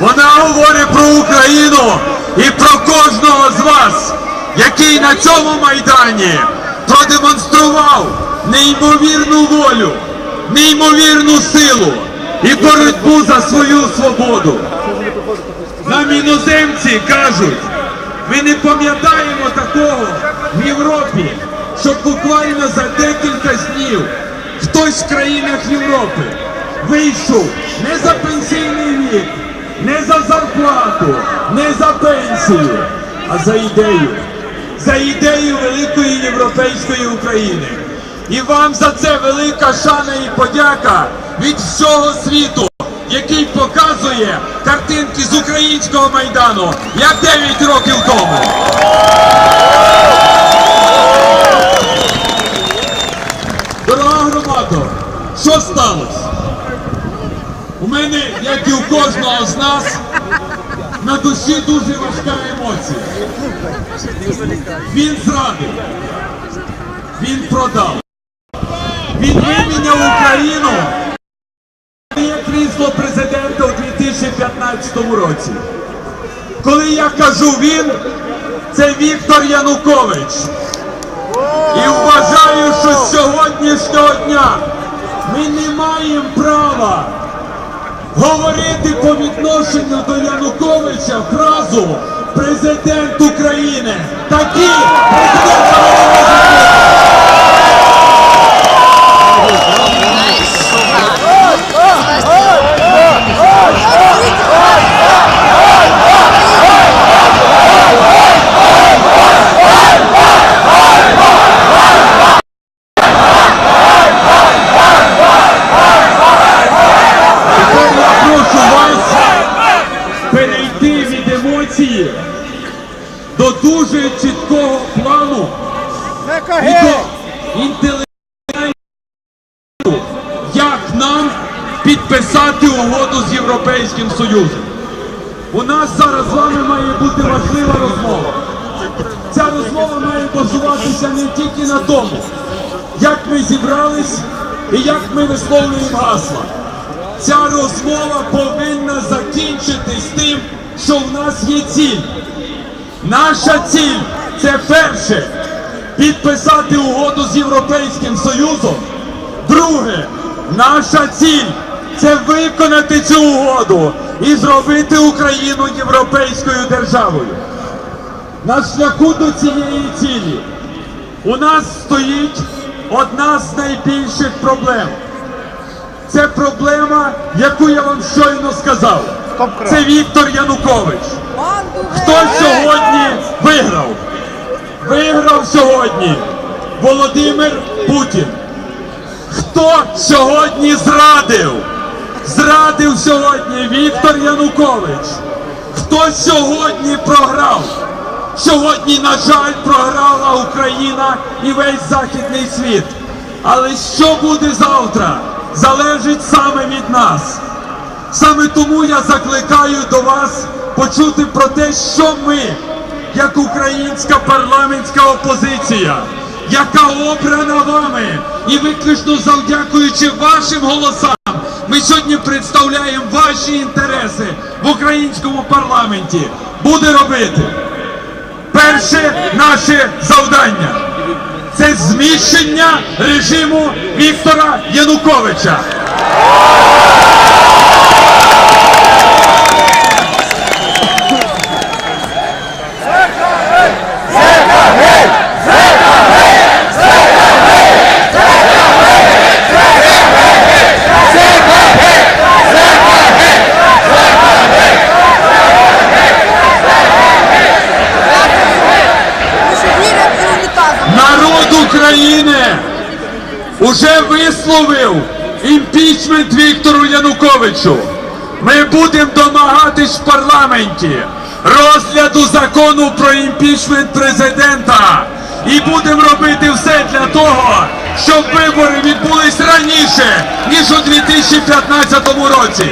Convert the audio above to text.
Вона говорить про Україну і про кожного з вас, який на цьому майдані продемонстрував неймовірну волю, неймовірну силу і боротьбу за свою свободу. Нам іноземці кажуть, ми не пам'ятаємо такого в Європі, щоб буквально за декілька днів хтось в країнах Європи вийшов не за пенсійний вік, не за зарплату, не за пенсію, а за ідею. За ідею великої європейської України. І вам за це велика шана і подяка від всього світу, який показує картинки з українського майдану, як 9 років тому. Дорога громадо, що сталося? У мене, як і у кожного з нас, на душі дуже важка емоція. Він зрадив, він продав, він виміняв Україну є крісло президента у 2015 році. Коли я кажу він, це Віктор Янукович. І вважаю, що з сьогоднішнього дня ми не маємо права говорити по відношенню до Януковича фразу президент України. Такі президента і до інтелектуального, як нам підписати угоду з Європейським Союзом. У нас зараз з вами має бути важлива розмова. Ця розмова має базуватися не тільки на тому, як ми зібрались і як ми висловлюємо гасла. Ця розмова повинна закінчитись тим, що в нас є ціль. Наша ціль це перше підписати угоду з Європейським Союзом. Друге, наша ціль це виконати цю угоду і зробити Україну європейською державою. На шляху до цієї цілі у нас стоїть одна з найбільших проблем. Це проблема, яку я вам щойно сказав. Це Віктор Янукович. Хто сьогодні виграв? Виграв сьогодні Володимир Путін. Хто сьогодні зрадив? Зрадив сьогодні Віктор Янукович. Хто сьогодні програв? Сьогодні, на жаль, програла Україна і весь західний світ. Але що буде завтра, залежить саме від нас. Саме тому я закликаю до вас почути про те, що ми, як українська парламентська опозиція, яка обрана вами, і виключно завдякуючи вашим голосам, ми сьогодні представляємо ваші інтереси в українському парламенті. Буде робити. Перше наше завдання це зміщення режиму Віктора Януковича. України уже висловив імпічмент Віктору Януковичу. Ми будемо домагатись в парламенті розгляду закону про імпічмент президента. І будемо робити все для того, щоб вибори відбулись раніше, ніж у 2015 році.